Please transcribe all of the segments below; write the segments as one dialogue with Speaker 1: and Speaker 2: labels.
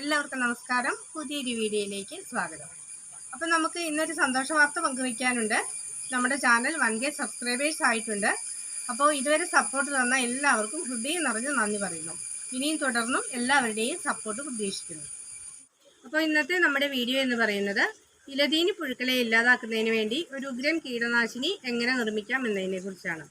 Speaker 1: എല്ലാവർക്കും നമസ്കാരം. പുതിയൊരു വീഡിയോയിലേക്ക് സ്വാഗതം. അപ്പോൾ നമുക്ക് ഇന്നൊരു സന്തോഷ വാർത്ത പങ്കുവയ്ക്കാനുണ്ട്. നമ്മുടെ ചാനൽ വൺ കെ സബ്സ്ക്രൈബേഴ്സ് ആയിട്ടുണ്ട്. അപ്പോൾ ഇതുവരെ സപ്പോർട്ട് തന്ന എല്ലാവർക്കും ഹൃദയം നിറഞ്ഞ് നന്ദി പറയുന്നു. ഇനിയും തുടർന്നും എല്ലാവരുടെയും സപ്പോർട്ട് പ്രതീക്ഷിക്കുന്നു. അപ്പോൾ ഇന്നത്തെ നമ്മുടെ വീഡിയോ എന്ന് പറയുന്നത് ഇലതീനി പുഴുക്കളെ ഇല്ലാതാക്കുന്നതിന് വേണ്ടി ഒരു ഉഗ്രൻ കീടനാശിനി എങ്ങനെ നിർമ്മിക്കാം എന്നതിനെക്കുറിച്ചാണ്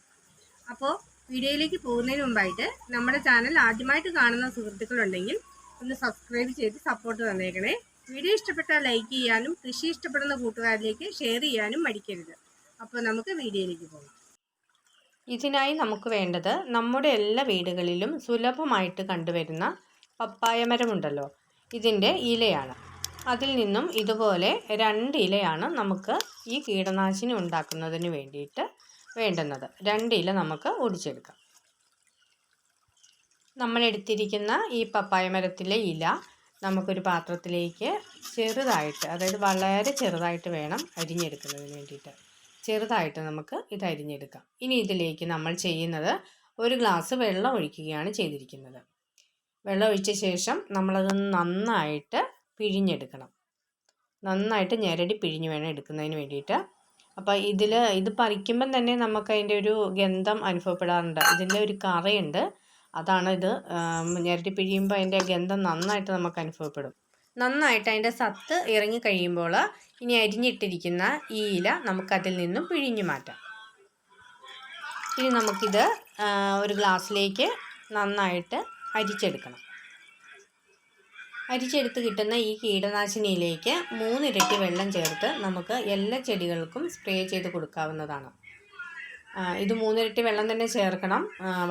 Speaker 1: അപ്പോൾ വീഡിയോയിലേക്ക് പോകുന്നതിന് മുമ്പായിട്ട് നമ്മുടെ ചാനൽ ആദ്യമായിട്ട് കാണുന്ന സുഹൃത്തുക്കളുണ്ടെങ്കിൽ ഒന്ന് സബ്സ്ക്രൈബ് ചെയ്ത് സപ്പോർട്ട് തന്നേക്കണേ. വീഡിയോ ഇഷ്ടപ്പെട്ടാൽ ലൈക്ക് ചെയ്യാനും കൃഷി ഇഷ്ടപ്പെടുന്ന കൂട്ടുകാരിലേക്ക് ഷെയർ ചെയ്യാനും മടിക്കരുത്. അപ്പോൾ നമുക്ക് വീഡിയോയിലേക്ക് പോകാം.
Speaker 2: ഇതിനായി നമുക്ക് വേണ്ടത് നമ്മുടെ എല്ലാ വീടുകളിലും സുലഭമായിട്ട് കണ്ടുവരുന്ന പപ്പായ മരമുണ്ടല്ലോ. ഇതിന്റെ ഇലയാണ്. അതിൽ നിന്നും ഇതുപോലെ രണ്ട് ഇലയാണ് നമുക്ക് ഈ കീടനാശിനി ഉണ്ടാക്കുന്നതിന് വേണ്ടിയിട്ട് വേണ്ടുന്നത്. രണ്ട് ഇല നമുക്ക് ഒടിച്ചെടുക്കാം. നമ്മൾ എടുത്തിരിക്കുന്ന ഈ പപ്പായ മരത്തിലെ ഇല നമുക്കൊരു പാത്രത്തിലേക്ക് ചെറുതായിട്ട് അതായത് വളരെ ചെറുതായിട്ട് വേണം അരിഞ്ഞെടുക്കുന്നതിന് വേണ്ടിയിട്ട്. ചെറുതായിട്ട് നമുക്ക് ഇത് അരിഞ്ഞെടുക്കാം. ഇനി ഇതിലേക്ക് നമ്മൾ ചെയ്യുന്നത് ഒരു ഗ്ലാസ് വെള്ളം ഒഴിക്കുകയാണ് ചെയ്തിരിക്കുന്നത്. വെള്ളം ഒഴിച്ച ശേഷം നമ്മളത് നന്നായിട്ട് പിഴിഞ്ഞെടുക്കണം. നന്നായിട്ട് ഞെരടി പിഴിഞ്ഞ് വേണം എടുക്കുന്നതിന് വേണ്ടിയിട്ട്. അപ്പോൾ ഇതിൽ ഇത് പറിക്കുമ്പം തന്നെ നമുക്ക് അതിന്റെ ഒരു ഗന്ധം അനുഭവപ്പെടാറുണ്ട്. ഇതിന്റെ ഒരു കറയുണ്ട്. അതാണ് ഇത് പിഴിയുമ്പോൾ അതിന്റെ ഗന്ധം നന്നായിട്ട് നമുക്ക് അനുഭവപ്പെടും. നന്നായിട്ട് അതിന്റെ സത്ത് ഇറങ്ങി കഴിയുമ്പോൾ ഇനി അരിഞ്ഞിട്ടിരിക്കുന്ന ഈ ഇല നമുക്കതിൽ നിന്നും പിഴിഞ്ഞു മാറ്റാം. ഇനി നമുക്കിത് ഒരു ഗ്ലാസ്സിലേക്ക് നന്നായിട്ട് അരിച്ചെടുക്കണം. അരിച്ചെടുത്ത് കിട്ടുന്ന ഈ കീടനാശിനിയിലേക്ക് മൂന്നിരട്ടി വെള്ളം ചേർത്ത് നമുക്ക് എല്ലാ ചെടികൾക്കും സ്പ്രേ ചെയ്ത് കൊടുക്കാവുന്നതാണ്. ഇത് മൂന്നിരട്ടി വെള്ളം തന്നെ ചേർക്കണം.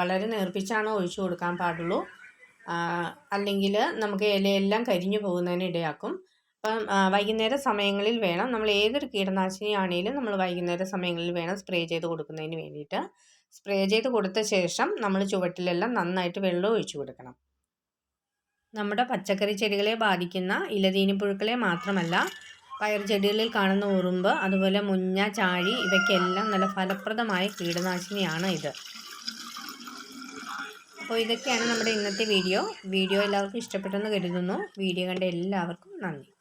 Speaker 2: വളരെ നേർപ്പിച്ചാണ് ഒഴിച്ചു കൊടുക്കാൻ പാടുള്ളൂ. അല്ലെങ്കിൽ നമുക്ക് ഇലയെല്ലാം കരിഞ്ഞു പോകുന്നതിന് ഇടയാക്കും. അപ്പം വൈകുന്നേര സമയങ്ങളിൽ വേണം. നമ്മൾ ഏതൊരു കീടനാശിനി ആണെങ്കിലും നമ്മൾ വൈകുന്നേര സമയങ്ങളിൽ വേണം സ്പ്രേ ചെയ്ത് കൊടുക്കുന്നതിന് വേണ്ടിയിട്ട്. സ്പ്രേ ചെയ്ത് കൊടുത്ത ശേഷം നമ്മൾ ചുവട്ടിലെല്ലാം നന്നായിട്ട് വെള്ളം ഒഴിച്ചു കൊടുക്കണം. നമ്മുടെ പച്ചക്കറി ചെടികളെ ബാധിക്കുന്ന ഇലതീനിപ്പുഴുക്കളെ മാത്രമല്ല പയർ ചെടികളിൽ കാണുന്ന ഉറുമ്പ് അതുപോലെ മുഞ്ഞ ചാഴി ഇവയ്ക്കെല്ലാം നല്ല ഫലപ്രദമായ കീടനാശിനിയാണ് ഇത്. അപ്പോൾ ഇതൊക്കെയാണ് നമ്മുടെ ഇന്നത്തെ വീഡിയോ. വീഡിയോ എല്ലാവർക്കും ഇഷ്ടപ്പെട്ടെന്ന് കരുതുന്നു. വീഡിയോ കണ്ട എല്ലാവർക്കും നന്ദി.